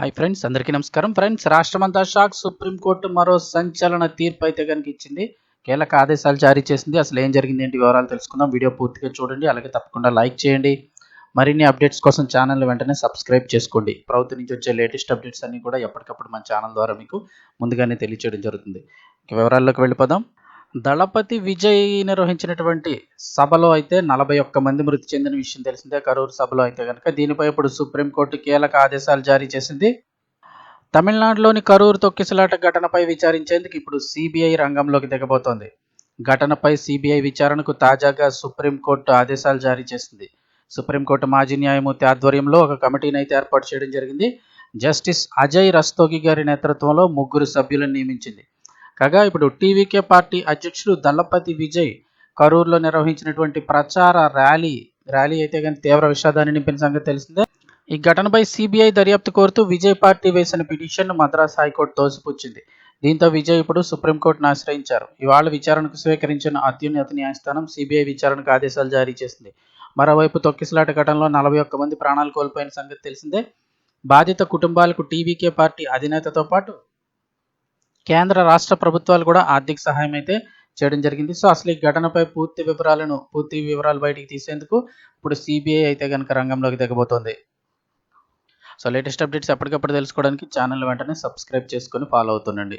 Hi friends అందరికీ నమస్కారం. Friends రాష్ట్రమంతా షాక్. సుప్రీంకోర్టు మరో సంచలన తీర్పు అయితే కనుక ఇచ్చింది. కీలక ఆదేశాలు జారీ చేసింది. అసలు ఏం జరిగింది ఏంటి వివరాలు తెలుసుకుందాం. వీడియో పూర్తిగా చూడండి. అలాగే తప్పకుండా లైక్ చేయండి. మరిన్ని అప్డేట్స్ కోసం ఛానల్ వెంటనే సబ్స్క్రైబ్ చేసుకోండి. ప్రభుత్వం నుంచి వచ్చే లేటెస్ట్ అప్డేట్స్ అన్నీ కూడా ఎప్పటికప్పుడు మన ఛానల్ ద్వారా మీకు ముందుగానే తెలియచేయడం జరుగుతుంది. వివరాల్లోకి వెళ్ళిపోదాం. దళపతి విజయ్ నిర్వహించినటువంటి సభలో అయితే నలభై ఒక్క మంది మృతి చెందిన విషయం తెలిసిందే. కరూరు సభలో అయితే కనుక దీనిపై ఇప్పుడు సుప్రీంకోర్టు కీలక ఆదేశాలు జారీ చేసింది. తమిళనాడులోని కరూరు తొక్కిసలాట ఘటనపై విచారించేందుకు ఇప్పుడు సిబిఐ రంగంలోకి దిగబోతోంది. ఘటనపై సిబిఐ విచారణకు తాజాగా సుప్రీంకోర్టు ఆదేశాలు జారీ చేసింది. సుప్రీంకోర్టు మాజీ న్యాయమూర్తి ఆధ్వర్యంలో ఒక కమిటీని అయితే ఏర్పాటు చేయడం జరిగింది. జస్టిస్ అజయ్ రస్తోగి గారి నేతృత్వంలో ముగ్గురు సభ్యులను నియమించింది. కాగా ఇప్పుడు టీవీకే పార్టీ అధ్యక్షుడు దళపతి విజయ్ కరూరులో నిర్వహించినటువంటి ప్రచార ర్యాలీ ర్యాలీ అయితే కానీ తీవ్ర విషాదాన్ని నింపిన సంగతి తెలిసిందే. ఈ ఘటనపై సిబిఐ దర్యాప్తు కోరుతూ విజయ్ పార్టీ వేసిన పిటిషన్ను మద్రాస్ హైకోర్టు తోసిపుచ్చింది. దీంతో విజయ్ ఇప్పుడు సుప్రీంకోర్టును ఆశ్రయించారు. ఇవాళ విచారణకు స్వీకరించిన అత్యున్నత న్యాయస్థానం సిబిఐ విచారణకు ఆదేశాలు జారీ చేసింది. మరోవైపు తొక్కిసలాట ఘటనలో నలభై ఒక్క మంది ప్రాణాలు కోల్పోయిన సంగతి తెలిసిందే. బాధిత కుటుంబాలకు టీవీకే పార్టీ అధినేతతో పాటు కేంద్ర రాష్ట్ర ప్రభుత్వాలు కూడా ఆర్థిక సహాయం అయితే చేయడం జరిగింది. సో అసలు ఈ ఘటనపై పూర్తి వివరాలను పూర్తి వివరాలు బయటికి తీసేందుకు ఇప్పుడు సిబిఐ అయితే కనుక రంగంలోకి దిగబోతోంది. సో లేటెస్ట్ అప్డేట్స్ ఎప్పటికప్పుడు తెలుసుకోవడానికి ఛానల్ వెంటనే సబ్స్క్రైబ్ చేసుకొని ఫాలో అవుతుండండి.